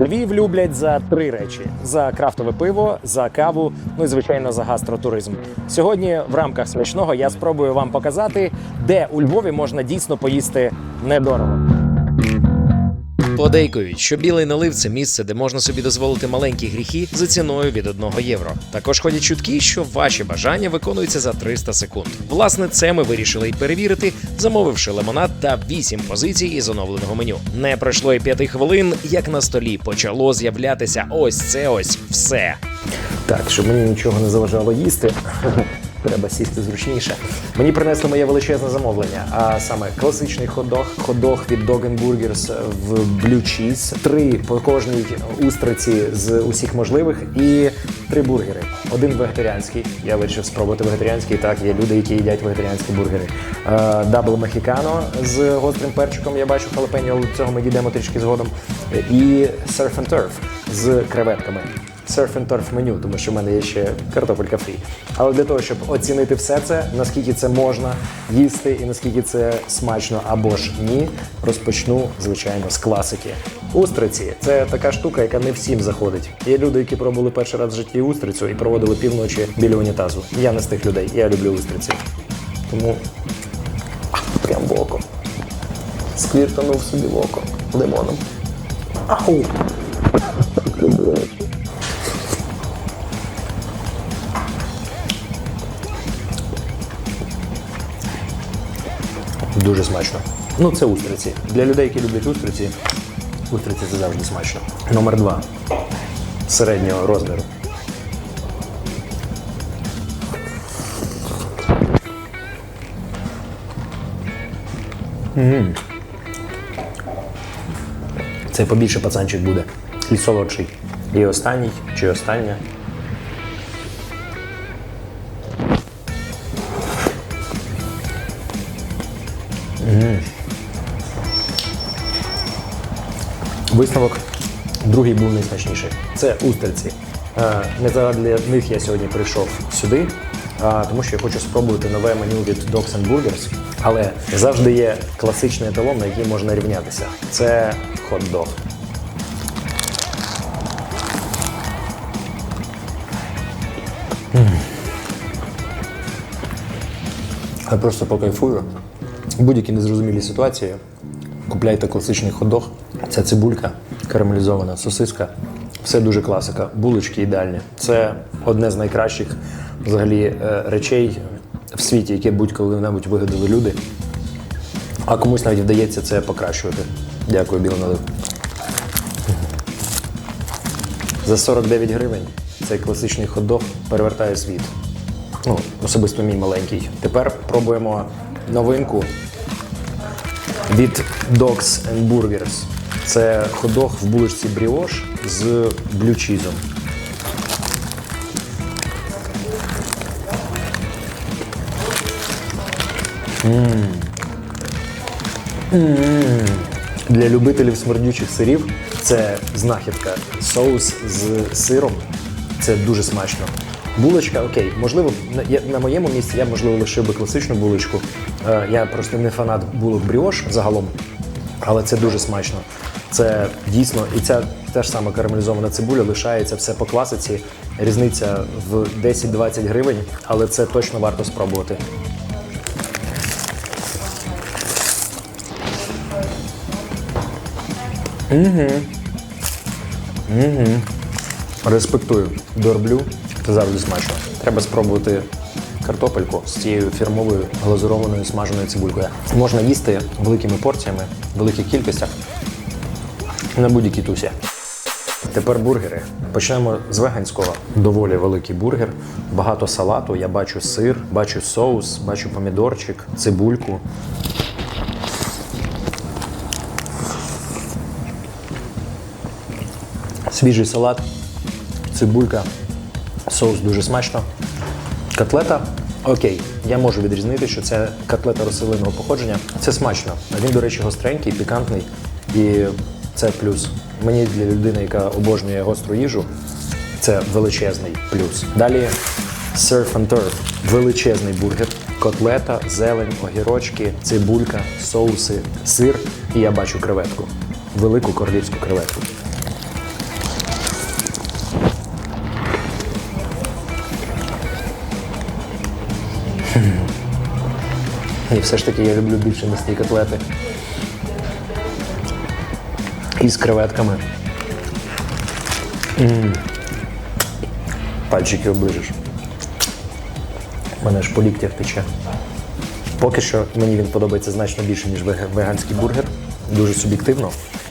Львів люблять за три речі: за крафтове пиво, за каву, ну і звичайно за гастротуризм. Сьогодні в рамках смачного я спробую вам показати, де у Львові можна дійсно поїсти недорого. Подейкують, що білий налив це місце, де можна собі дозволити маленькі гріхи за ціною від 1 євро. Також ходять чутки, що ваші бажання виконуються за 300 секунд. Власне, це ми вирішили й перевірити, замовивши лимонад та 8 позицій із оновленого меню. Не пройшло й 5 хвилин, як на столі почало з'являтися ось це ось все. Так, щоб мені нічого не заважало їсти. Треба сісти зручніше. Мені принесли моє величезне замовлення, а саме класичний ходох від Dog Burgers в Blue Cheese, три по кожній устриці з усіх можливих і три бургери. Один вегетаріанський. Я вирішив спробувати вегетаріанський. Так, є люди, які їдять вегетаріанські бургери. Дабл мехікано з гострим перчиком. Я бачу халапеньо, але цього ми дійдемо трішки згодом. І Surf and Turf з креветками surf and turf меню, тому що в мене є ще картопелька фрі. Але для того, щоб оцінити все це, наскільки це можна їсти і наскільки це смачно або ж ні, розпочну, звичайно, з класики. Устриці це така штука, яка не всім заходить. Є люди, які пробували перший раз в житті устрицю і проводили півночі біля унітазу. Я не з тих людей, я люблю устриці. Тому прям в око. Сквіртанув собі в око лимоном. Ау! Дуже смачно. Ну, це устриці. Для людей, які люблять устриці, устриці це завжди смачно. Номер два. Середнього розміру. М. Це побільше пацанчик буде. І солодший. І останній чи остання. Висновок другий був найсмачніший. Це устриці. Е, Не заради них я сьогодні прийшов сюди, тому що я хочу спробувати нове меню від Dogs and Burgers. Але завжди є класичний еталон, на який можна рівнятися. Це хот-дог. Я просто покайфую. В будь-якій незрозумілій ситуації купляйте класичний ходох. Це цибулька, карамелізована сосиска. Все дуже класика. Булочки ідеальні. Це одне з найкращих взагалі е, речей в світі, яке будь-коли-небудь вигадали люди. А комусь навіть вдається це покращувати. Дякую, білий налив. За 49 гривень цей класичний хот-дог перевертає світ. Ну, особисто мій маленький. Тепер пробуємо новинку від Dogs and Burgers. Це ходох в булочці бріош з блючізом. Для любителів смердючих сирів це знахідка. Соус з сиром. Це дуже смачно. Булочка, окей, можливо, на, на моєму місці я можливо лишив би класичну булочку. Е, я просто не фанат булок бріош загалом, але це дуже смачно. Це дійсно, і ця теж сама карамелізована цибуля лишається все по класиці. Різниця в 10-20 гривень, але це точно варто спробувати. Респектую. Дорблю. Це завжди смачно. Треба спробувати картопельку з цією фірмовою глазурованою смаженою цибулькою. Можна їсти великими порціями, в великих кількостях на будь-якій тусі. Тепер бургери. Почнемо з веганського. Доволі великий бургер, багато салату. Я бачу сир, бачу соус, бачу помідорчик, цибульку. Свіжий салат, цибулька, соус дуже смачно. Котлета. Окей, я можу відрізнити, що це котлета рослинного походження. Це смачно. Він, до речі, гостренький, пікантний. І це плюс. Мені для людини, яка обожнює гостру їжу, це величезний плюс. Далі Surf and Turf. Величезний бургер. котлета, зелень, огірочки, цибулька, соуси, сир. І я бачу креветку. Велику королівську креветку. І все ж таки я люблю більше м'ясні котлети. І з креветками. М. Пальчики оближеш. Мене ж по ліктях тече. Поки що мені він подобається значно більше, ніж веганський бургер. Дуже суб'єктивно,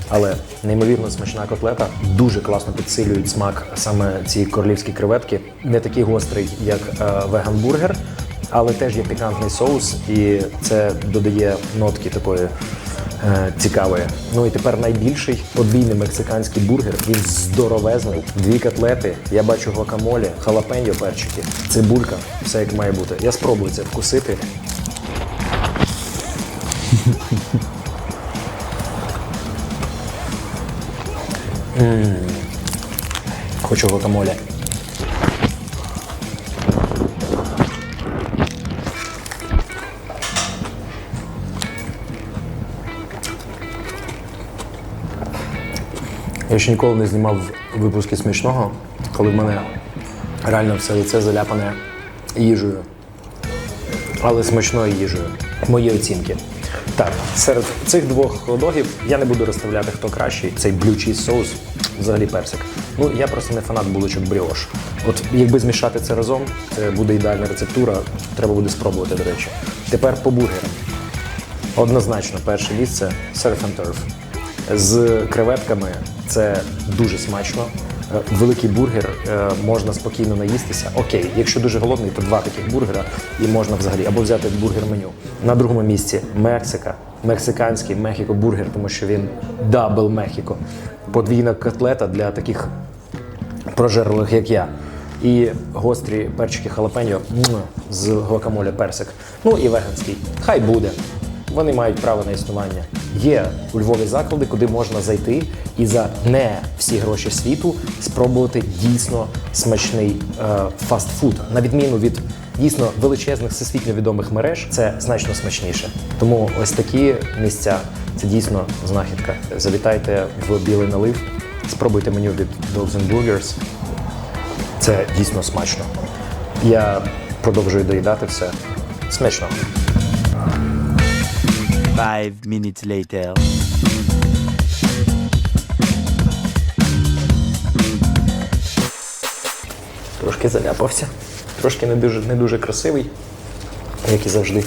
але неймовірно смачна котлета. Дуже класно підсилюють смак саме ці королівські креветки. Не такий гострий, як е, веган-бургер, але теж є пікантний соус, і це додає нотки такої е, цікавої. Ну і тепер найбільший подвійний мексиканський бургер. Він здоровезний. Дві котлети. Я бачу гуакамолі, халапеньо перчики, цибулька, все як має бути. Я спробую це вкусити. Хочу гуакамолі. Я ще ніколи не знімав випуски смішного, коли в мене реально все лице заляпане їжею. Але смачною їжею. Мої оцінки. Так, серед цих двох ходогів я не буду розставляти, хто кращий. Цей блю чіз соус, взагалі персик. Ну, я просто не фанат булочок бріош. От якби змішати це разом, це буде ідеальна рецептура. Треба буде спробувати, до речі. Тепер по бургерам. Однозначно, перше місце surf and turf. З креветками це дуже смачно. Е, Великий бургер е, можна спокійно наїстися. Окей, якщо дуже голодний, то два таких бургера і можна взагалі або взяти бургер меню. На другому місці Мексика, мексиканський Мехіко бургер, тому що він дабл Мехіко. Подвійна котлета для таких прожерлих, як я. І гострі перчики халапеньо з гуакамоле персик. Ну і веганський. Хай буде. Вони мають право на існування. Є у Львові заклади, куди можна зайти і за не всі гроші світу спробувати дійсно смачний е, фастфуд. На відміну від дійсно величезних всесвітньо відомих мереж, це значно смачніше. Тому ось такі місця це дійсно знахідка. Завітайте в білий налив, спробуйте меню від Dogs Burgers. Це дійсно смачно. Я продовжую доїдати все. Смачно. Five minutes later. Трошки заляпався. Трошки не дуже, не дуже красивий, як і завжди.